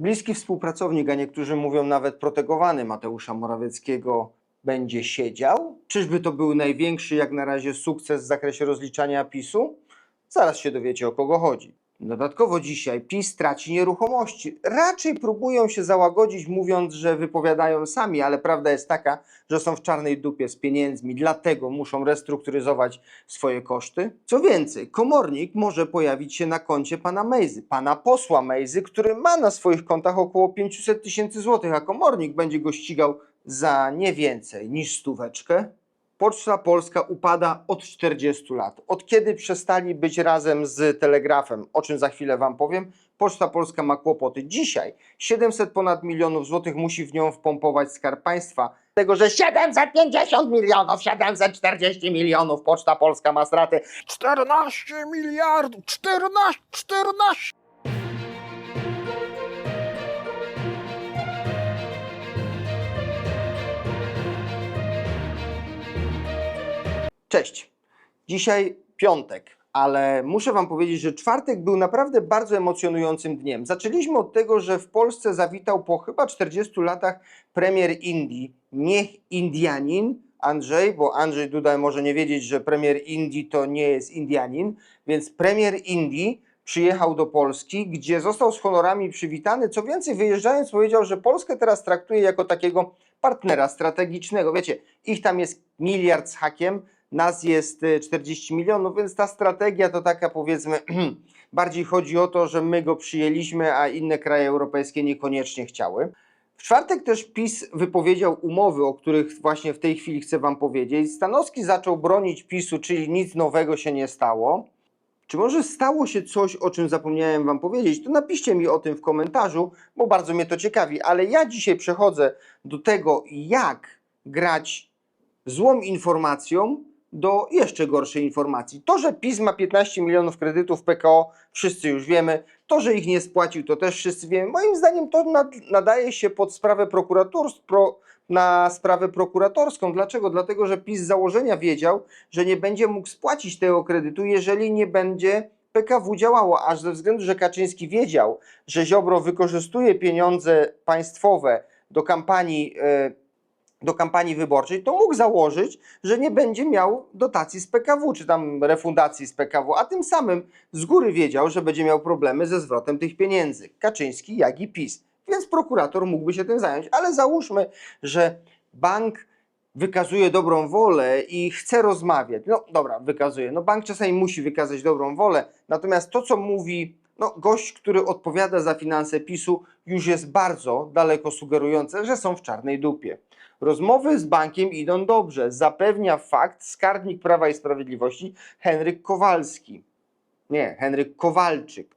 Bliski współpracownik, a niektórzy mówią nawet protegowany Mateusza Morawieckiego, będzie siedział? Czyżby to był największy jak na razie sukces w zakresie rozliczania PiSu? Zaraz się dowiecie o kogo chodzi. Dodatkowo dzisiaj PiS traci nieruchomości. Raczej próbują się załagodzić, mówiąc, że wypowiadają sami, ale prawda jest taka, że są w czarnej dupie z pieniędzmi, dlatego muszą restrukturyzować swoje koszty. Co więcej, komornik może pojawić się na koncie pana Mejzy, pana posła Mejzy, który ma na swoich kontach około 500 tysięcy złotych, a komornik będzie go ścigał za nie więcej niż stóweczkę. Poczta Polska upada od 40 lat. Od kiedy przestali być razem z Telegrafem, o czym za chwilę Wam powiem, Poczta Polska ma kłopoty. Dzisiaj 700 ponad milionów złotych musi w nią wpompować Skarb Państwa. Tego, że 750 milionów, 740 milionów Poczta Polska ma straty. 14 miliardów! 14! 14! Cześć. Dzisiaj piątek, ale muszę Wam powiedzieć, że czwartek był naprawdę bardzo emocjonującym dniem. Zaczęliśmy od tego, że w Polsce zawitał po chyba 40 latach premier Indii, niech Indianin, Andrzej, bo Andrzej Duda może nie wiedzieć, że premier Indii to nie jest Indianin, więc premier Indii przyjechał do Polski, gdzie został z honorami przywitany. Co więcej, wyjeżdżając powiedział, że Polskę teraz traktuje jako takiego partnera strategicznego. Wiecie, ich tam jest miliard z hakiem, nas jest y, 40 milionów, więc ta strategia to taka powiedzmy, bardziej chodzi o to, że my go przyjęliśmy, a inne kraje europejskie niekoniecznie chciały. W czwartek też PiS wypowiedział umowy, o których właśnie w tej chwili chcę Wam powiedzieć. Stanowski zaczął bronić PiSu, czyli nic nowego się nie stało. Czy może stało się coś, o czym zapomniałem Wam powiedzieć? To napiszcie mi o tym w komentarzu, bo bardzo mnie to ciekawi. Ale ja dzisiaj przechodzę do tego, jak grać złą informacją do jeszcze gorszej informacji. To, że PiS ma 15 milionów kredytów PKO, wszyscy już wiemy. To, że ich nie spłacił, to też wszyscy wiemy. Moim zdaniem to nad, nadaje się pod sprawę prokuratorstw, pro, na sprawę prokuratorską. Dlaczego? Dlatego, że PiS z założenia wiedział, że nie będzie mógł spłacić tego kredytu, jeżeli nie będzie PKW działało, aż ze względu, że Kaczyński wiedział, że Ziobro wykorzystuje pieniądze państwowe do kampanii, e, do kampanii wyborczej, to mógł założyć, że nie będzie miał dotacji z PKW, czy tam refundacji z PKW, a tym samym z góry wiedział, że będzie miał problemy ze zwrotem tych pieniędzy. Kaczyński, jak i PiS. Więc prokurator mógłby się tym zająć, ale załóżmy, że bank wykazuje dobrą wolę i chce rozmawiać. No dobra, wykazuje. No bank czasami musi wykazać dobrą wolę, natomiast to, co mówi no, gość, który odpowiada za finanse PiSu, już jest bardzo daleko sugerujące, że są w czarnej dupie. Rozmowy z bankiem idą dobrze, zapewnia fakt skarbnik Prawa i Sprawiedliwości Henryk Kowalski. Nie, Henryk Kowalczyk.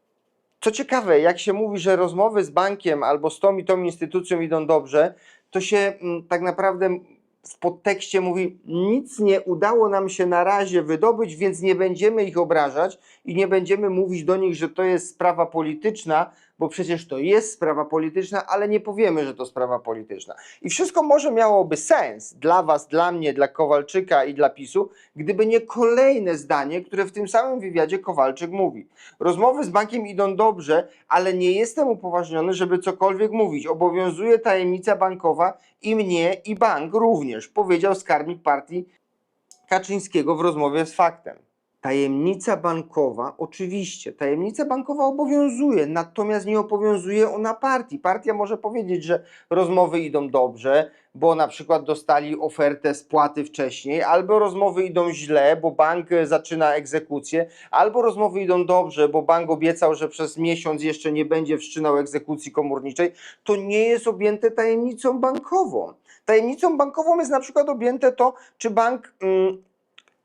Co ciekawe, jak się mówi, że rozmowy z bankiem albo z tą i tą instytucją idą dobrze, to się mm, tak naprawdę w podtekście mówi, nic nie udało nam się na razie wydobyć, więc nie będziemy ich obrażać i nie będziemy mówić do nich, że to jest sprawa polityczna, bo przecież to jest sprawa polityczna, ale nie powiemy, że to sprawa polityczna. I wszystko może miałoby sens dla Was, dla mnie, dla Kowalczyka i dla PiSu, gdyby nie kolejne zdanie, które w tym samym wywiadzie Kowalczyk mówi. Rozmowy z bankiem idą dobrze, ale nie jestem upoważniony, żeby cokolwiek mówić. Obowiązuje tajemnica bankowa i mnie, i bank również, powiedział skarbnik partii Kaczyńskiego w rozmowie z faktem. Tajemnica bankowa, oczywiście, tajemnica bankowa obowiązuje, natomiast nie obowiązuje ona partii. Partia może powiedzieć, że rozmowy idą dobrze, bo na przykład dostali ofertę spłaty wcześniej, albo rozmowy idą źle, bo bank e, zaczyna egzekucję, albo rozmowy idą dobrze, bo bank obiecał, że przez miesiąc jeszcze nie będzie wszczynał egzekucji komorniczej. To nie jest objęte tajemnicą bankową. Tajemnicą bankową jest na przykład objęte to, czy bank. Mm,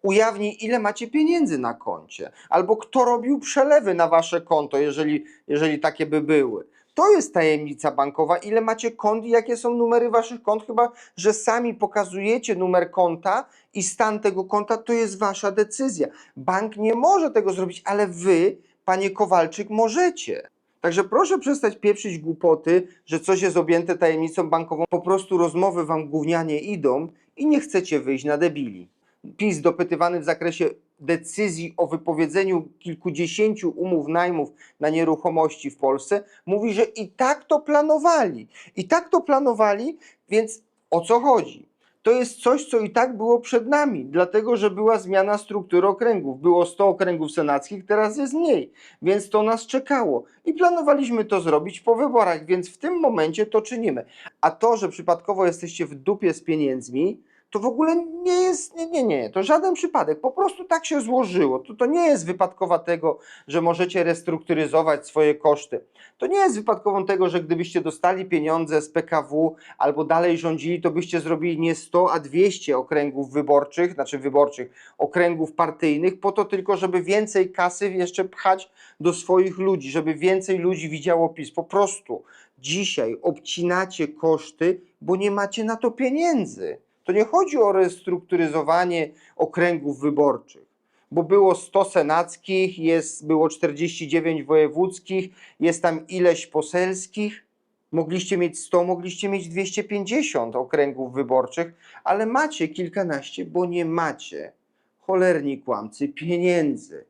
ujawni, ile macie pieniędzy na koncie, albo kto robił przelewy na wasze konto, jeżeli, jeżeli takie by były. To jest tajemnica bankowa, ile macie kont i jakie są numery waszych kont, chyba że sami pokazujecie numer konta i stan tego konta, to jest wasza decyzja. Bank nie może tego zrobić, ale wy, panie Kowalczyk, możecie. Także proszę przestać pieprzyć głupoty, że coś jest objęte tajemnicą bankową. Po prostu rozmowy wam gównianie idą i nie chcecie wyjść na debili. PiS dopytywany w zakresie decyzji o wypowiedzeniu kilkudziesięciu umów najmów na nieruchomości w Polsce, mówi, że i tak to planowali. I tak to planowali, więc o co chodzi? To jest coś, co i tak było przed nami, dlatego że była zmiana struktury okręgów. Było 100 okręgów senackich, teraz jest mniej, więc to nas czekało. I planowaliśmy to zrobić po wyborach, więc w tym momencie to czynimy. A to, że przypadkowo jesteście w dupie z pieniędzmi, to w ogóle nie jest, nie, nie, nie, to żaden przypadek, po prostu tak się złożyło. To, to nie jest wypadkowa tego, że możecie restrukturyzować swoje koszty. To nie jest wypadkową tego, że gdybyście dostali pieniądze z PKW albo dalej rządzili, to byście zrobili nie 100, a 200 okręgów wyborczych, znaczy wyborczych, okręgów partyjnych, po to tylko, żeby więcej kasy jeszcze pchać do swoich ludzi, żeby więcej ludzi widziało PiS. Po prostu dzisiaj obcinacie koszty, bo nie macie na to pieniędzy. To nie chodzi o restrukturyzowanie okręgów wyborczych, bo było 100 senackich, jest, było 49 wojewódzkich, jest tam ileś poselskich. Mogliście mieć 100, mogliście mieć 250 okręgów wyborczych, ale macie kilkanaście, bo nie macie, cholerni kłamcy, pieniędzy.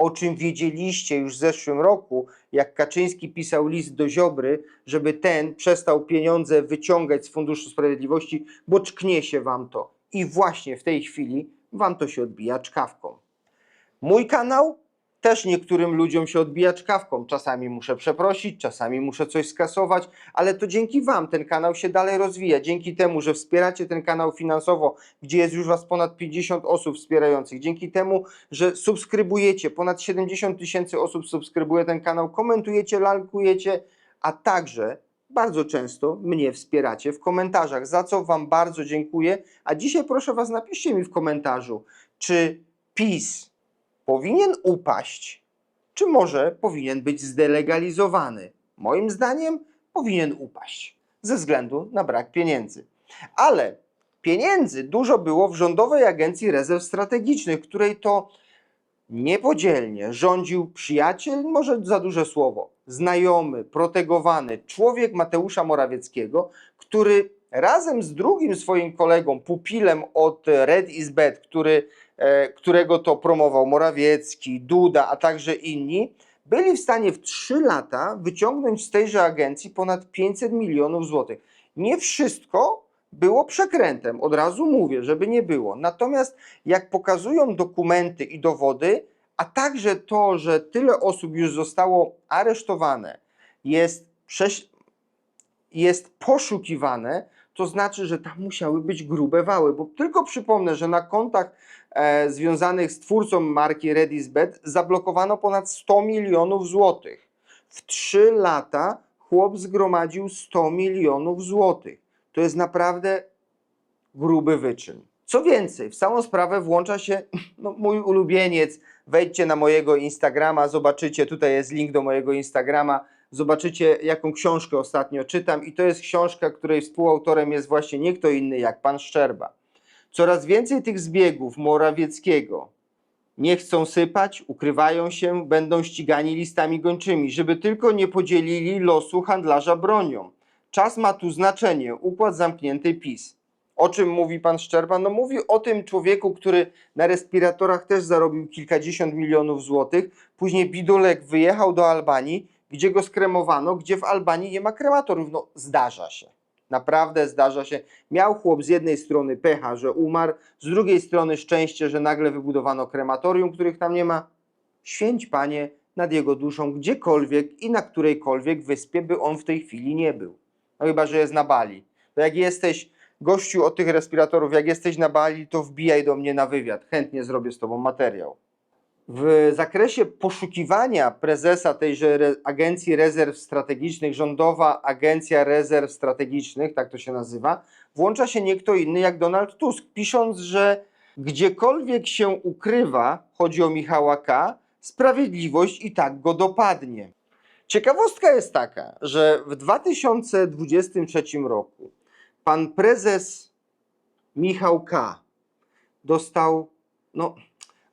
O czym wiedzieliście już w zeszłym roku, jak Kaczyński pisał list do Ziobry, żeby ten przestał pieniądze wyciągać z Funduszu Sprawiedliwości, bo czknie się wam to. I właśnie w tej chwili wam to się odbija czkawką. Mój kanał też niektórym ludziom się odbija czkawką. Czasami muszę przeprosić, czasami muszę coś skasować, ale to dzięki Wam ten kanał się dalej rozwija. Dzięki temu, że wspieracie ten kanał finansowo, gdzie jest już Was ponad 50 osób wspierających. Dzięki temu, że subskrybujecie, ponad 70 tysięcy osób subskrybuje ten kanał, komentujecie, lajkujecie, a także bardzo często mnie wspieracie w komentarzach, za co Wam bardzo dziękuję. A dzisiaj proszę Was, napiszcie mi w komentarzu, czy PiS powinien upaść, czy może powinien być zdelegalizowany? Moim zdaniem powinien upaść ze względu na brak pieniędzy. Ale pieniędzy dużo było w Rządowej Agencji Rezerw Strategicznych, której to niepodzielnie rządził przyjaciel, może za duże słowo, znajomy, protegowany człowiek Mateusza Morawieckiego, który razem z drugim swoim kolegą, pupilem od Red is Bad, który, którego to promował Morawiecki, Duda, a także inni, byli w stanie w 3 lata wyciągnąć z tejże agencji ponad 500 milionów złotych. Nie wszystko było przekrętem, od razu mówię, żeby nie było. Natomiast jak pokazują dokumenty i dowody, a także to, że tyle osób już zostało aresztowane, jest, jest poszukiwane, to znaczy, że tam musiały być grube wały. Bo tylko przypomnę, że na kontach e, związanych z twórcą marki Redisbet zablokowano ponad 100 milionów złotych. W 3 lata chłop zgromadził 100 milionów złotych. To jest naprawdę gruby wyczyn. Co więcej, w samą sprawę włącza się no, mój ulubieniec. Wejdźcie na mojego Instagrama, zobaczycie, tutaj jest link do mojego Instagrama. Zobaczycie, jaką książkę ostatnio czytam, i to jest książka, której współautorem jest właśnie nie kto inny jak pan Szczerba. Coraz więcej tych zbiegów Morawieckiego nie chcą sypać, ukrywają się, będą ścigani listami gończymi, żeby tylko nie podzielili losu handlarza bronią. Czas ma tu znaczenie, układ zamknięty PiS. O czym mówi pan Szczerba? No mówi o tym człowieku, który na respiratorach też zarobił kilkadziesiąt milionów złotych. Później bidulek wyjechał do Albanii, gdzie go skremowano, gdzie w Albanii nie ma krematoriów. No zdarza się. Naprawdę zdarza się. Miał chłop z jednej strony pecha, że umarł, z drugiej strony szczęście, że nagle wybudowano krematorium, których tam nie ma. Święć Panie nad jego duszą gdziekolwiek i na którejkolwiek wyspie by on w tej chwili nie był. No chyba, że jest na Bali. To jak jesteś gościu od tych respiratorów, jak jesteś na Bali, to wbijaj do mnie na wywiad. Chętnie zrobię z tobą materiał. W zakresie poszukiwania prezesa tejże re- Agencji Rezerw Strategicznych, Rządowa Agencja Rezerw Strategicznych, tak to się nazywa, włącza się nie kto inny jak Donald Tusk, pisząc, że gdziekolwiek się ukrywa, chodzi o Michała K., sprawiedliwość i tak go dopadnie. Ciekawostka jest taka, że w 2023 roku pan prezes Michał K. dostał, no,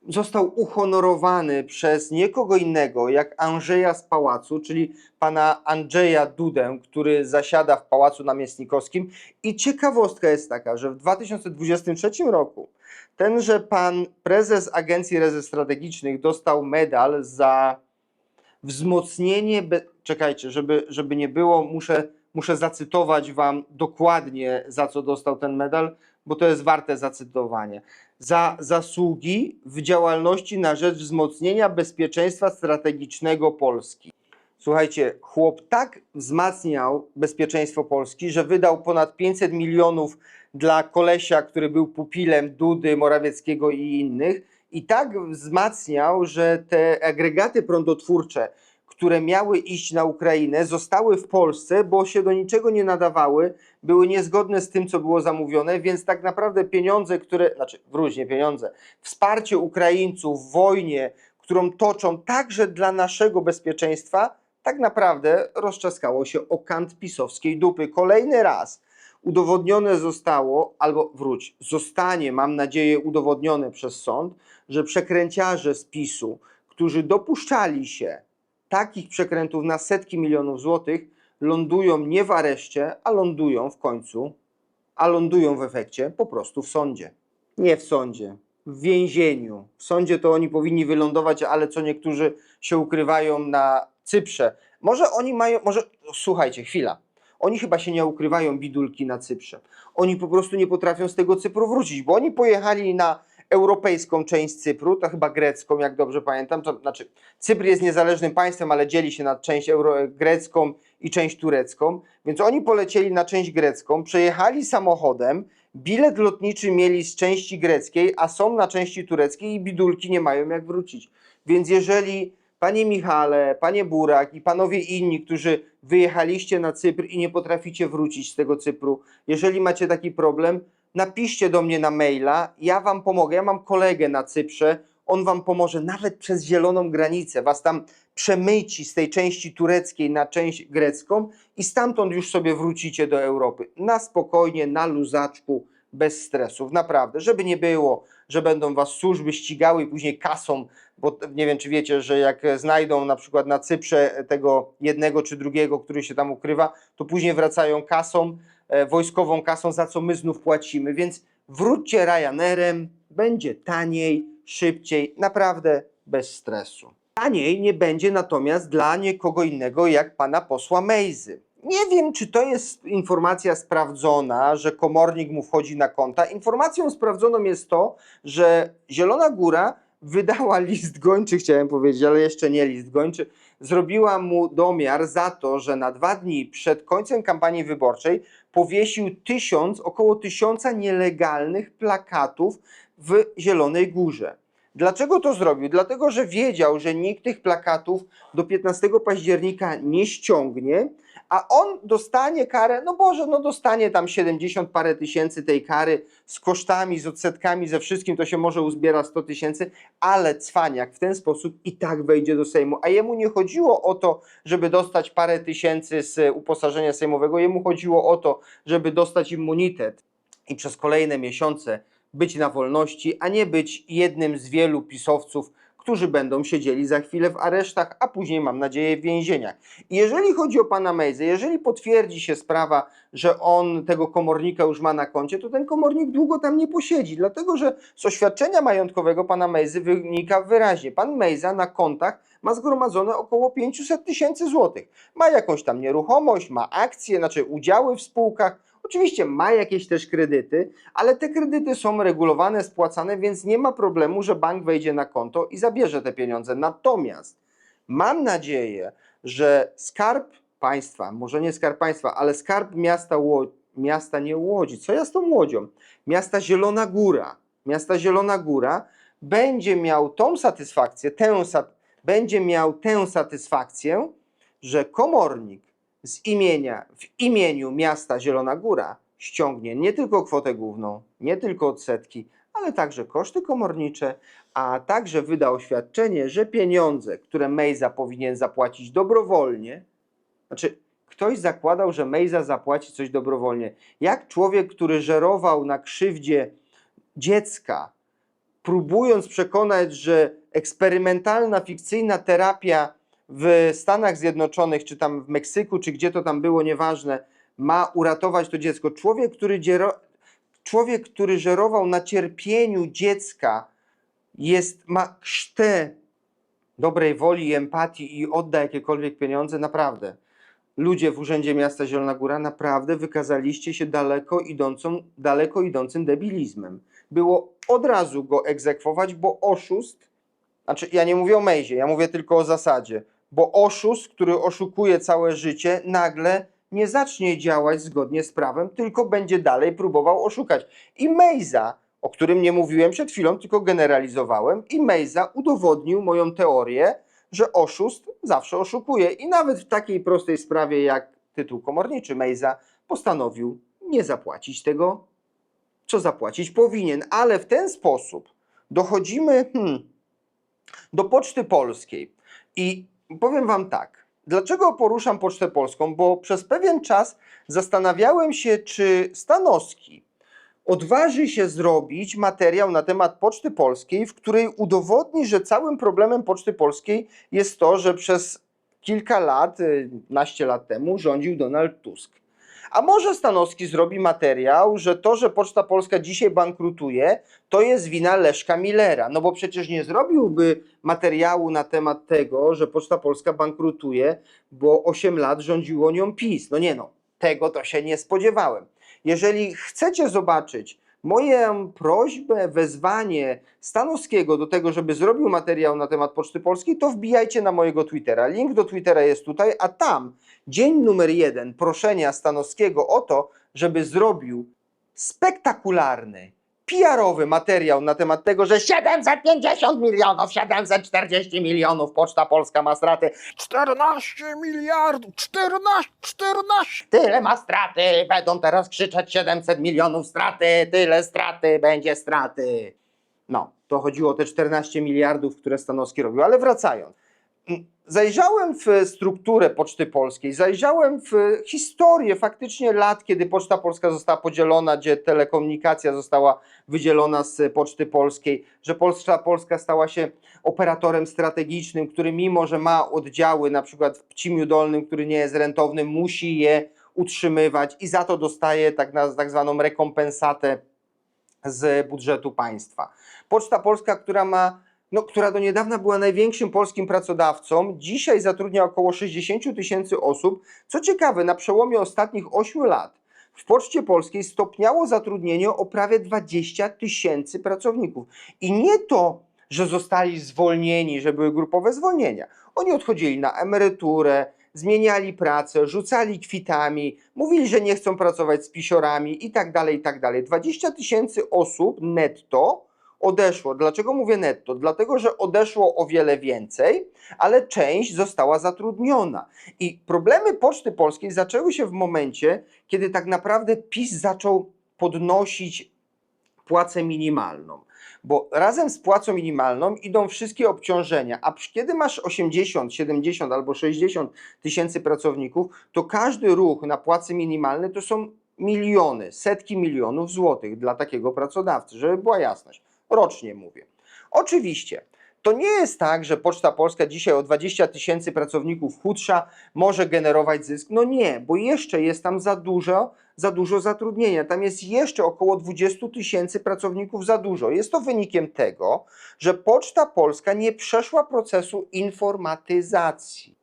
został uhonorowany przez niekogo innego jak Andrzeja z pałacu, czyli pana Andrzeja Dudę, który zasiada w pałacu namiestnikowskim. I ciekawostka jest taka, że w 2023 roku tenże pan prezes Agencji Rezerw Strategicznych dostał medal za wzmocnienie. Be... Czekajcie, żeby, żeby nie było, muszę, muszę zacytować wam dokładnie, za co dostał ten medal, bo to jest warte zacytowania za zasługi w działalności na rzecz wzmocnienia bezpieczeństwa strategicznego Polski. Słuchajcie, chłop tak wzmacniał bezpieczeństwo Polski, że wydał ponad 500 milionów dla kolesia, który był pupilem Dudy, Morawieckiego i innych. I tak wzmacniał, że te agregaty prądotwórcze, które miały iść na Ukrainę, zostały w Polsce, bo się do niczego nie nadawały, były niezgodne z tym, co było zamówione, więc tak naprawdę pieniądze, które, znaczy wróć, nie pieniądze, wsparcie Ukraińców w wojnie, którą toczą także dla naszego bezpieczeństwa, tak naprawdę rozczaskało się o kant pisowskiej dupy. Kolejny raz udowodnione zostało, albo wróć, zostanie, mam nadzieję, udowodnione przez sąd, że przekręciarze z PiSu, którzy dopuszczali się takich przekrętów na setki milionów złotych, lądują nie w areszcie, a lądują w końcu, a lądują w efekcie po prostu w sądzie. Nie w sądzie, w więzieniu. W sądzie to oni powinni wylądować, ale co niektórzy się ukrywają na Cyprze. Może oni mają, może, słuchajcie, chwila. Oni chyba się nie ukrywają bidulki na Cyprze. Oni po prostu nie potrafią z tego Cypru wrócić, bo oni pojechali na europejską część Cypru, to chyba grecką, jak dobrze pamiętam. To znaczy, Cypr jest niezależnym państwem, ale dzieli się na część euro, grecką i część turecką, więc oni polecieli na część grecką, przejechali samochodem, bilet lotniczy mieli z części greckiej, a są na części tureckiej i bidulki nie mają jak wrócić. Więc jeżeli panie Michale, panie Burak i panowie inni, którzy wyjechaliście na Cypr i nie potraficie wrócić z tego Cypru, jeżeli macie taki problem, napiszcie do mnie na maila, ja wam pomogę. Ja mam kolegę na Cyprze, on wam pomoże nawet przez zieloną granicę, was tam przemyci z tej części tureckiej na część grecką i stamtąd już sobie wrócicie do Europy. Na spokojnie, na luzaczku, bez stresów, naprawdę, żeby nie było, że będą was służby ścigały i później kasą, bo nie wiem, czy wiecie, że jak znajdą na przykład na Cyprze tego jednego czy drugiego, który się tam ukrywa, to później wracają kasą, wojskową kasą, za co my znów płacimy, więc wróćcie Ryanerem, będzie taniej, szybciej, naprawdę bez stresu. Taniej nie będzie natomiast dla nikogo innego jak pana posła Mejzy. Nie wiem, czy to jest informacja sprawdzona, że komornik mu wchodzi na konta. Informacją sprawdzoną jest to, że Zielona Góra wydała list gończy, chciałem powiedzieć, ale jeszcze nie list gończy, zrobiła mu domiar za to, że na dwa dni przed końcem kampanii wyborczej powiesił tysiąc, około tysiąca nielegalnych plakatów w Zielonej Górze. Dlaczego to zrobił? Dlatego, że wiedział, że nikt tych plakatów do 15 października nie ściągnie, a on dostanie karę, no Boże, no dostanie tam 70 parę tysięcy tej kary z kosztami, z odsetkami, ze wszystkim, to się może uzbiera 100 tysięcy, ale cwaniak w ten sposób i tak wejdzie do Sejmu. A jemu nie chodziło o to, żeby dostać parę tysięcy z uposażenia sejmowego, jemu chodziło o to, żeby dostać immunitet i przez kolejne miesiące być na wolności, a nie być jednym z wielu pisowców, którzy będą siedzieli za chwilę w aresztach, a później, mam nadzieję, w więzieniach. I jeżeli chodzi o pana Mejzę, jeżeli potwierdzi się sprawa, że on tego komornika już ma na koncie, to ten komornik długo tam nie posiedzi, dlatego że z oświadczenia majątkowego pana Mejzy wynika wyraźnie, pan Mejza na kontach ma zgromadzone około 500 tysięcy złotych. Ma jakąś tam nieruchomość, ma akcje, znaczy udziały w spółkach, Oczywiście ma jakieś też kredyty, ale te kredyty są regulowane, spłacane, więc nie ma problemu, że bank wejdzie na konto i zabierze te pieniądze. Natomiast mam nadzieję, że skarb państwa, może nie skarb państwa, ale skarb miasta, Ło- miasta nie Łodzi, co ja z tą Łodzią? Miasta Zielona Góra, miasta Zielona Góra będzie miał tą satysfakcję, tę będzie miał tę satysfakcję, że komornik z imienia, w imieniu miasta Zielona Góra ściągnie nie tylko kwotę główną, nie tylko odsetki, ale także koszty komornicze, a także wyda oświadczenie, że pieniądze, które Mejza powinien zapłacić dobrowolnie, znaczy ktoś zakładał, że Mejza zapłaci coś dobrowolnie. Jak człowiek, który żerował na krzywdzie dziecka, próbując przekonać, że eksperymentalna, fikcyjna terapia w Stanach Zjednoczonych, czy tam w Meksyku, czy gdzie to tam było, nieważne, ma uratować to dziecko. Człowiek, który, dziero, człowiek, który żerował na cierpieniu dziecka, jest, ma krztę dobrej woli empatii i odda jakiekolwiek pieniądze, naprawdę. Ludzie w Urzędzie Miasta Zielona Góra naprawdę wykazaliście się daleko, idącą, daleko idącym debilizmem. Było od razu go egzekwować, bo oszust, znaczy ja nie mówię o Mejzie, ja mówię tylko o zasadzie, bo oszust, który oszukuje całe życie, nagle nie zacznie działać zgodnie z prawem, tylko będzie dalej próbował oszukać. I Mejza, o którym nie mówiłem przed chwilą, tylko generalizowałem, i Mejza udowodnił moją teorię, że oszust zawsze oszukuje. I nawet w takiej prostej sprawie jak tytuł komorniczy Mejza postanowił nie zapłacić tego, co zapłacić powinien. Ale w ten sposób dochodzimy hmm, do Poczty Polskiej. I powiem Wam tak. Dlaczego poruszam Pocztę Polską? Bo przez pewien czas zastanawiałem się, czy Stanowski odważy się zrobić materiał na temat Poczty Polskiej, w której udowodni, że całym problemem Poczty Polskiej jest to, że przez kilka lat, y, naście lat temu rządził Donald Tusk. A może Stanowski zrobi materiał, że to, że Poczta Polska dzisiaj bankrutuje, to jest wina Leszka Millera. No bo przecież nie zrobiłby materiału na temat tego, że Poczta Polska bankrutuje, bo 8 lat rządziło nią PiS. No nie no, tego to się nie spodziewałem. Jeżeli chcecie zobaczyć moją prośbę, wezwanie Stanowskiego do tego, żeby zrobił materiał na temat Poczty Polskiej, to wbijajcie na mojego Twittera. Link do Twittera jest tutaj, a tam dzień numer jeden proszenia Stanowskiego o to, żeby zrobił spektakularny, PR-owy materiał na temat tego, że 750 milionów, 740 milionów Poczta Polska ma straty, 14 miliardów! 14! 14! tyle ma straty, będą teraz krzyczeć 700 milionów straty, tyle straty, będzie straty. No, to chodziło o te 14 miliardów, które Stanowski robił, ale wracając. Zajrzałem w strukturę Poczty Polskiej, zajrzałem w historię faktycznie lat, kiedy Poczta Polska została podzielona, gdzie telekomunikacja została wydzielona z Poczty Polskiej, że Poczta Polska stała się operatorem strategicznym, który mimo, że ma oddziały na przykład w Pcimiu Dolnym, który nie jest rentowny, musi je utrzymywać i za to dostaje tak, na, tak zwaną rekompensatę z budżetu państwa. Poczta Polska, która ma, no, która do niedawna była największym polskim pracodawcą, dzisiaj zatrudnia około 60 tysięcy osób. Co ciekawe, na przełomie ostatnich 8 lat w Poczcie Polskiej stopniało zatrudnienie o prawie 20 tysięcy pracowników. I nie to, że zostali zwolnieni, że były grupowe zwolnienia. Oni odchodzili na emeryturę, zmieniali pracę, rzucali kwitami, mówili, że nie chcą pracować z pisiorami i tak dalej, i tak dalej. 20 tysięcy osób netto odeszło. Dlaczego mówię netto? Dlatego, że odeszło o wiele więcej, ale część została zatrudniona. I problemy Poczty Polskiej zaczęły się w momencie, kiedy tak naprawdę PiS zaczął podnosić płacę minimalną. Bo razem z płacą minimalną idą wszystkie obciążenia, a kiedy masz 80, 70 albo 60 tysięcy pracowników, to każdy ruch na płacy minimalnej to są miliony, setki milionów złotych dla takiego pracodawcy, żeby była jasność. Rocznie mówię. Oczywiście, to nie jest tak, że Poczta Polska dzisiaj o 20 tysięcy pracowników chudsza może generować zysk. No nie, bo jeszcze jest tam za dużo, za dużo zatrudnienia. Tam jest jeszcze około 20 tysięcy pracowników za dużo. Jest to wynikiem tego, że Poczta Polska nie przeszła procesu informatyzacji.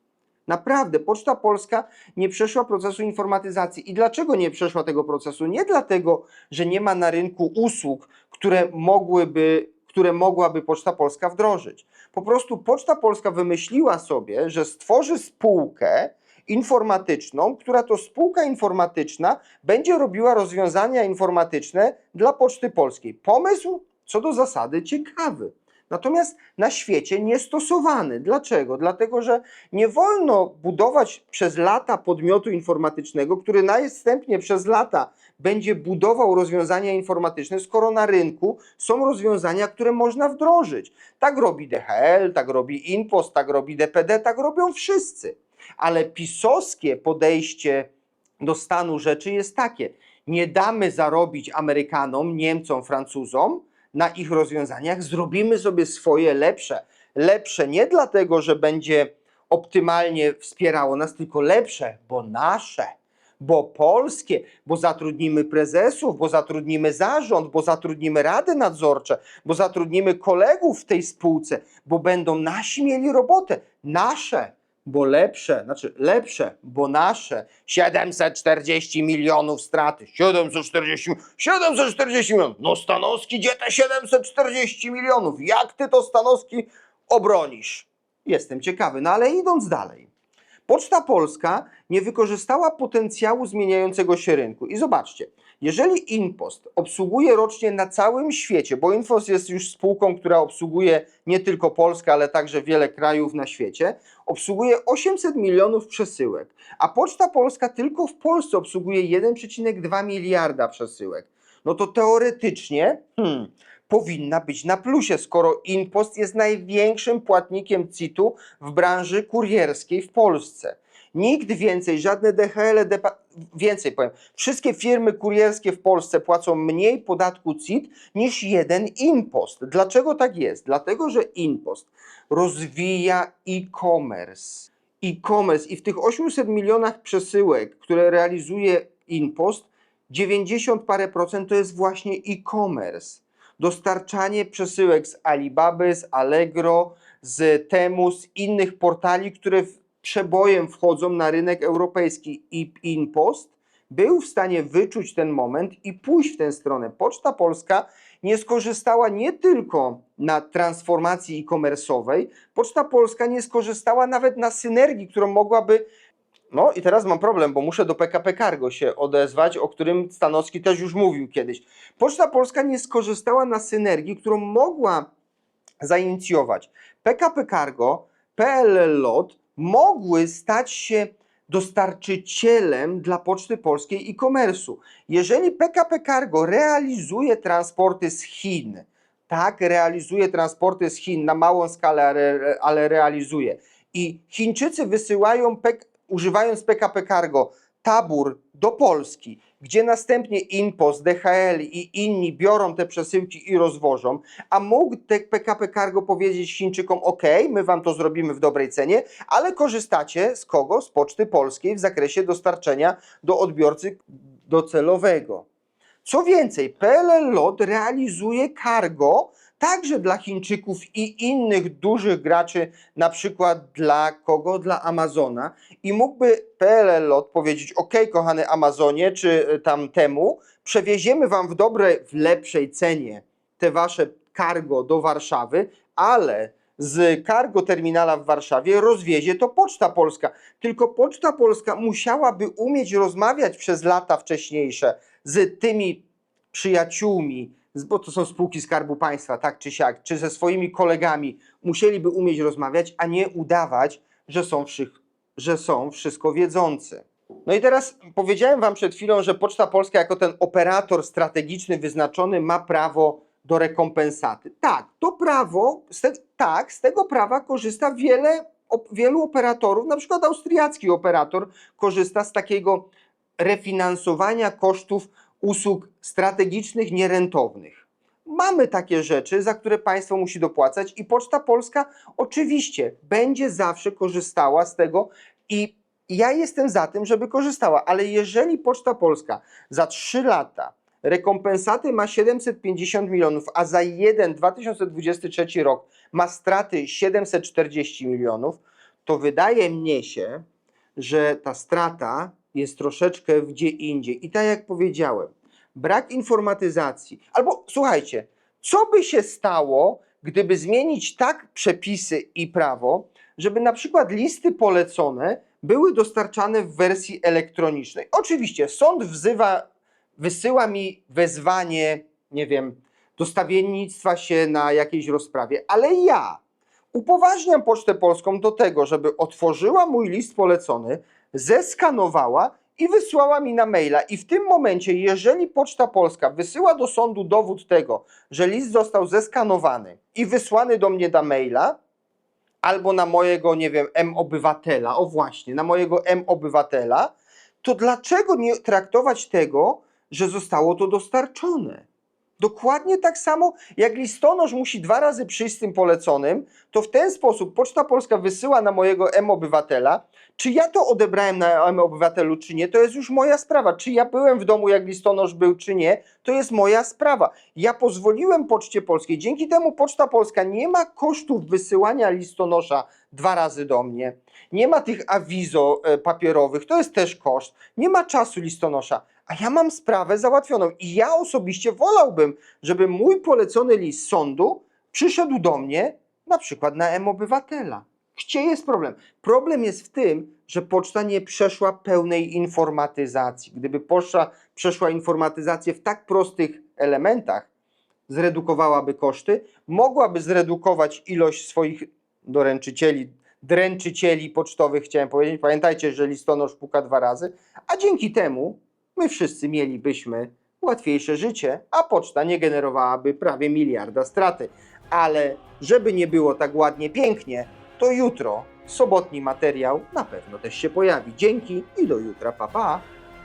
Naprawdę, Poczta Polska nie przeszła procesu informatyzacji. I dlaczego nie przeszła tego procesu? Nie dlatego, że nie ma na rynku usług, które mogłyby, które mogłaby Poczta Polska wdrożyć. Po prostu Poczta Polska wymyśliła sobie, że stworzy spółkę informatyczną, która to spółka informatyczna będzie robiła rozwiązania informatyczne dla Poczty Polskiej. Pomysł co do zasady ciekawy. Natomiast na świecie niestosowany. Dlaczego? Dlatego, że nie wolno budować przez lata podmiotu informatycznego, który następnie przez lata będzie budował rozwiązania informatyczne, skoro na rynku są rozwiązania, które można wdrożyć. Tak robi DHL, tak robi InPost, tak robi DPD, tak robią wszyscy. Ale pisowskie podejście do stanu rzeczy jest takie: nie damy zarobić Amerykanom, Niemcom, Francuzom na ich rozwiązaniach, zrobimy sobie swoje lepsze. Lepsze nie dlatego, że będzie optymalnie wspierało nas, tylko lepsze, bo nasze, bo polskie, bo zatrudnimy prezesów, bo zatrudnimy zarząd, bo zatrudnimy rady nadzorcze, bo zatrudnimy kolegów w tej spółce, bo będą nasi mieli robotę. Nasze, bo lepsze, znaczy lepsze, bo nasze. 740 milionów straty. 740, 740 milionów. No Stanowski, gdzie te 740 milionów? Jak ty to Stanowski obronisz? Jestem ciekawy. No ale idąc dalej. Poczta Polska nie wykorzystała potencjału zmieniającego się rynku. I zobaczcie, jeżeli Inpost obsługuje rocznie na całym świecie, bo Inpost jest już spółką, która obsługuje nie tylko Polskę, ale także wiele krajów na świecie, obsługuje 800 milionów przesyłek, a Poczta Polska tylko w Polsce obsługuje 1,2 miliarda przesyłek. No to teoretycznie hmm, powinna być na plusie, skoro Inpost jest największym płatnikiem CIT-u w branży kurierskiej w Polsce. Nikt więcej, żadne DHL, depa- więcej powiem, wszystkie firmy kurierskie w Polsce płacą mniej podatku CIT niż jeden Inpost. Dlaczego tak jest? Dlatego, że Inpost rozwija e-commerce. E-commerce i w tych 800 milionach przesyłek, które realizuje Inpost, 90 parę procent to jest właśnie e-commerce. Dostarczanie przesyłek z Alibaby, z Allegro, z Temu, z innych portali, które w przebojem wchodzą na rynek europejski i Inpost był w stanie wyczuć ten moment i pójść w tę stronę. Poczta Polska nie skorzystała nie tylko na transformacji e-commerce'owej, Poczta Polska nie skorzystała nawet na synergii, którą mogłaby no i teraz mam problem, bo muszę do PKP Cargo się odezwać, o którym Stanowski też już mówił kiedyś. Poczta Polska nie skorzystała na synergii, którą mogła zainicjować. PKP Cargo, PLL LOT mogły stać się dostarczycielem dla Poczty Polskiej e-commerce'u. Jeżeli PKP Cargo realizuje transporty z Chin, tak, realizuje transporty z Chin na małą skalę, ale, realizuje. I Chińczycy wysyłają, używając PKP Cargo, tabór do Polski, gdzie następnie Inpost, DHL i inni biorą te przesyłki i rozwożą, a mógł PKP Cargo powiedzieć Chińczykom, ok, my wam to zrobimy w dobrej cenie, ale korzystacie z kogo? Z Poczty Polskiej w zakresie dostarczenia do odbiorcy docelowego. Co więcej, PLL LOT realizuje cargo także dla Chińczyków i innych dużych graczy, na przykład dla kogo? Dla Amazona. I mógłby PLL LOT powiedzieć: OK, kochany Amazonie, czy y, tam temu, przewieziemy wam w dobrej, w lepszej cenie te wasze cargo do Warszawy, ale z cargo terminala w Warszawie rozwiezie to Poczta Polska. Tylko Poczta Polska musiałaby umieć rozmawiać przez lata wcześniejsze z tymi przyjaciółmi, bo to są spółki Skarbu Państwa, tak czy siak, czy ze swoimi kolegami, musieliby umieć rozmawiać, a nie udawać, że są, że są wszystko wiedzący. No i teraz powiedziałem Wam przed chwilą, że Poczta Polska jako ten operator strategiczny wyznaczony ma prawo do rekompensaty. Tak, to prawo, z te, tak, z tego prawa korzysta wiele, op, wielu operatorów, na przykład austriacki operator korzysta z takiego refinansowania kosztów usług strategicznych, nierentownych. Mamy takie rzeczy, za które państwo musi dopłacać, i Poczta Polska oczywiście będzie zawsze korzystała z tego i ja jestem za tym, żeby korzystała, ale jeżeli Poczta Polska za 3 lata rekompensaty ma 750 milionów, a za jeden 2023 rok ma straty 740 milionów, to wydaje mnie się, że ta strata jest troszeczkę gdzie indziej. I tak jak powiedziałem, brak informatyzacji. Albo słuchajcie, co by się stało, gdyby zmienić tak przepisy i prawo, żeby na przykład listy polecone były dostarczane w wersji elektronicznej. Oczywiście sąd wzywa, wysyła mi wezwanie, nie wiem, do stawiennictwa się na jakiejś rozprawie, ale ja upoważniam Pocztę Polską do tego, żeby otworzyła mój list polecony, zeskanowała i wysłała mi na maila. I w tym momencie, jeżeli Poczta Polska wysyła do sądu dowód tego, że list został zeskanowany i wysłany do mnie na maila, albo na mojego, nie wiem, M-obywatela, o właśnie, na mojego M-obywatela, to dlaczego nie traktować tego, że zostało to dostarczone? Dokładnie tak samo, jak listonosz musi dwa razy przyjść z tym poleconym, to w ten sposób Poczta Polska wysyła na mojego M-Obywatela. Czy ja to odebrałem na M-Obywatelu, czy nie, to jest już moja sprawa. Czy ja byłem w domu, jak listonosz był, czy nie, to jest moja sprawa. Ja pozwoliłem Poczcie Polskiej, dzięki temu Poczta Polska nie ma kosztów wysyłania listonosza dwa razy do mnie. Nie ma tych awizo e, papierowych, to jest też koszt. Nie ma czasu listonosza, a ja mam sprawę załatwioną i ja osobiście wolałbym, żeby mój polecony list sądu przyszedł do mnie na przykład na M-Obywatela. Gdzie jest problem? Problem jest w tym, że poczta nie przeszła pełnej informatyzacji. Gdyby poczta przeszła informatyzację w tak prostych elementach, zredukowałaby koszty, mogłaby zredukować ilość swoich doręczycieli, dręczycieli pocztowych, chciałem powiedzieć. Pamiętajcie, że listonosz puka dwa razy, a dzięki temu my wszyscy mielibyśmy łatwiejsze życie, a poczta nie generowałaby prawie miliarda straty. Ale żeby nie było tak ładnie, pięknie, to jutro sobotni materiał na pewno też się pojawi. Dzięki i do jutra, pa pa!